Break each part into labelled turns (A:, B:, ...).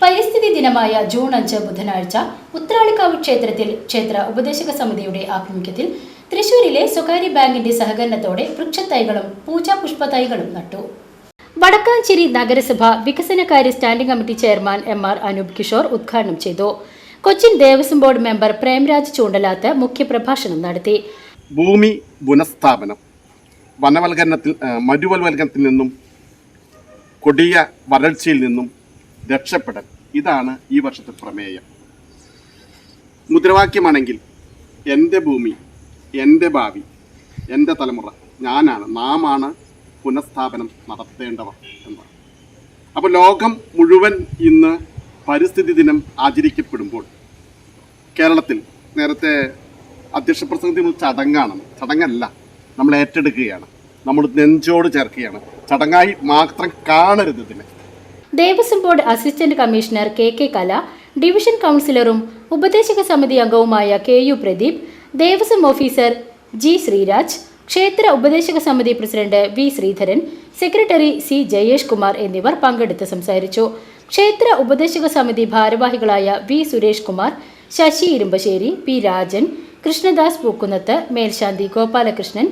A: പരിസ്ഥിതി ദിനമായ ജൂൺ അഞ്ച് ബുധനാഴ്ച ഉത്രാളിക്കാവ് ക്ഷേത്രത്തിൽ ക്ഷേത്ര ഉപദേശക സമിതിയുടെ ആഭിമുഖ്യത്തിൽ തൃശൂരിലെ സ്വകാര്യ ബാങ്കിന്റെ സഹകരണത്തോടെ വൃക്ഷത്തൈകളും പൂജാപുഷ്പതൈകളും നട്ടു. വടക്കാഞ്ചേരി നഗരസഭ വികസനകാര്യ standing committee chairman M R Anoop Kishore ഉദ്ഘാടനം ചെയ്തു. കൊച്ചിൻ ദേവസ്വം ബോർഡ് മെമ്പർ പ്രേംരാജ് ചൂണ്ടലാത്ത് മുഖ്യപ്രഭാഷണം നടത്തി.
B: ഭൂമി പുനഃസ്ഥാപനം വനവൽക്കരണത്തിൽ മരുവൽവൽക്കരണത്തിൽ നിന്നും കൊടിയ വരൾച്ചയിൽ നിന്നും രക്ഷപ്പെടൽ. ഇതാണ് ഈ വർഷത്തെ പ്രമേയം. മുദ്രാവാക്യമാണെങ്കിൽ എന്റെ ഭൂമി എന്റെ ഭാവി എന്റെ തലമുറ ഞാനാണ് നാമാണ് പുനഃസ്ഥാപനം നടത്തേണ്ടവർ എന്നാണ് അപ്പോൾ ലോകം മുഴുവൻ ഇന്ന് പരിസ്ഥിതി ദിനം ആചരിക്കപ്പെടുമ്പോൾ കേരളത്തിൽ നേരത്തെ അധ്യക്ഷ പ്രസംഗത്തിൽ ഒരു ചടങ്ങാണ്. ചടങ്ങല്ല നമ്മൾ ഏറ്റെടുക്കുകയാണ്. നമ്മൾ നെഞ്ചോട് ചേർക്കുകയാണ്. ചടങ്ങായി മാത്രം കാണരുത് ഇതിനെ.
A: Devaswom board assistant commissioner K K Kala division കൗൺസിലറും ഉപദേശക സമിതി അംഗവുമായ K U Pradeep Devaswom officer G Sreeraj ക്ഷേത്ര ഉപദേശക സമിതി president V Sreedharan secretary C Jayesh Kumar എന്നിവർ പങ്കെടുത്ത് സംസാരിച്ചു. ക്ഷേത്ര ഉപദേശക സമിതി ഭാരവാഹികളായ വി സുരേഷ് കുമാർ ശശി ഇരുമ്പശ്ശേരി പി രാജൻ കൃഷ്ണദാസ് പൂക്കുന്നത്ത് മേൽശാന്തി ഗോപാലകൃഷ്ണൻ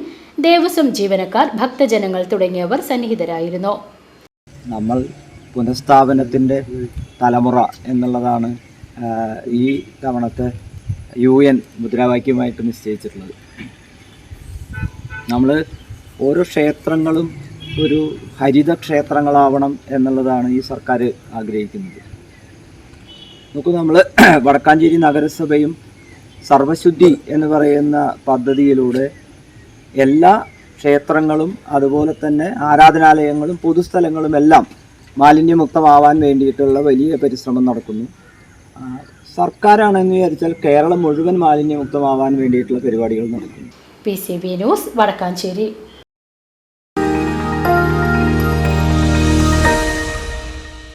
A: ദേവസ്വം ജീവനക്കാർ ഭക്തജനങ്ങൾ തുടങ്ങിയവർ സന്നിഹിതരായിരുന്നു.
C: നമ്മൾ പുനഃസ്ഥാപനത്തിന്റെ തലമുറ എന്നുള്ളതാണ് ഈ തവണത്തെ യു എൻ മുദ്രാവാക്യമായിട്ട് നിശ്ചയിച്ചിട്ടുള്ളത്. നമ്മൾ ഓരോ ക്ഷേത്രങ്ങളും ഒരു ഹരിത ക്ഷേത്രങ്ങളാവണം എന്നുള്ളതാണ് ഈ സർക്കാർ ആഗ്രഹിക്കുന്നത്. നോക്കൂ നമ്മൾ വടക്കാഞ്ചേരി നഗരസഭയും സർവശുദ്ധി എന്ന് പറയുന്ന പദ്ധതിയിലൂടെ എല്ലാ ക്ഷേത്രങ്ങളും അതുപോലെ തന്നെ ആരാധനാലയങ്ങളും പൊതുസ്ഥലങ്ങളും എല്ലാം മാലിന്യമുക്തമാവാൻ വേണ്ടിയിട്ടുള്ള വലിയ പരിശ്രമം നടക്കുന്നു. സർക്കാരാണെന്ന് വിചാരിച്ചാൽ കേരളം മുഴുവൻ മാലിന്യമുക്തമാവാൻ വേണ്ടിയിട്ടുള്ള പരിപാടികൾ നടക്കുന്നു.
A: P C B news Vadakkanchery.